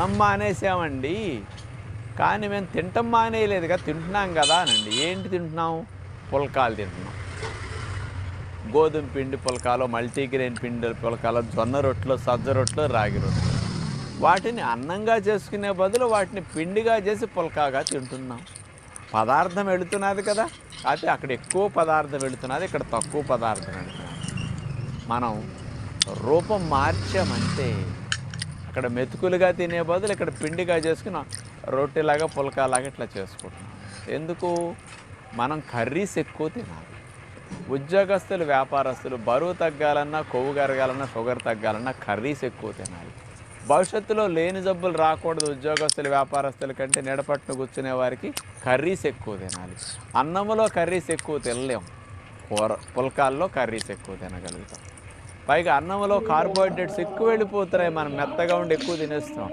అన్నం మానేసామండి. కానీ మేము తింటం మానేయలేదుగా తింటున్నాం కదా అనండి. ఏంటి తింటున్నాం? పుల్కాలు తింటున్నాం. గోధుమ పిండి పుల్కాలు మల్టీగ్రెయిన్ పిండి పుల్కాలు జొన్న రొట్టెలు సజ్జ రొట్టెలు రాగి రొట్టెలు. వాటిని అన్నంగా చేసుకునే బదులు వాటిని పిండిగా చేసి పుల్కాగా తింటున్నాం. పదార్థం వెళుతున్నది కదా. అయితే అక్కడ ఎక్కువ పదార్థం వెళుతున్నది ఇక్కడ తక్కువ పదార్థం వెళుతున్నది మనం రూపం మార్చామంటే అక్కడ మెతుకులుగా తినే బదులు ఇక్కడ పిండిగా చేసుకుని రొట్టెలాగా పుల్కాలాగా ఇట్లా చేసుకుంటున్నాం. ఎందుకు? మనం కర్రీస్ ఎక్కువ తినాలి. ఉద్యోగస్తులు వ్యాపారస్తులు బరువు తగ్గాలన్నా కొవ్వు కరగాలన్నా షుగర్ తగ్గాలన్నా కర్రీస్ ఎక్కువ తినాలి. భవిష్యత్తులో లేని జబ్బులు రాకూడదు ఉద్యోగస్తులు వ్యాపారస్తుల కంటే నిడపట్టును కూర్చునే వారికి కర్రీస్ ఎక్కువ తినాలి. అన్నంలో కర్రీస్ ఎక్కువ తినలేం. కూర పుల్కాల్లో కర్రీస్ ఎక్కువ తినగలుగుతాం. పైగా అన్నంలో కార్బోహైడ్రేట్స్ ఎక్కువ వెళ్ళిపోతున్నాయి. మనం మెత్తగా ఉండి ఎక్కువ తినేస్తాం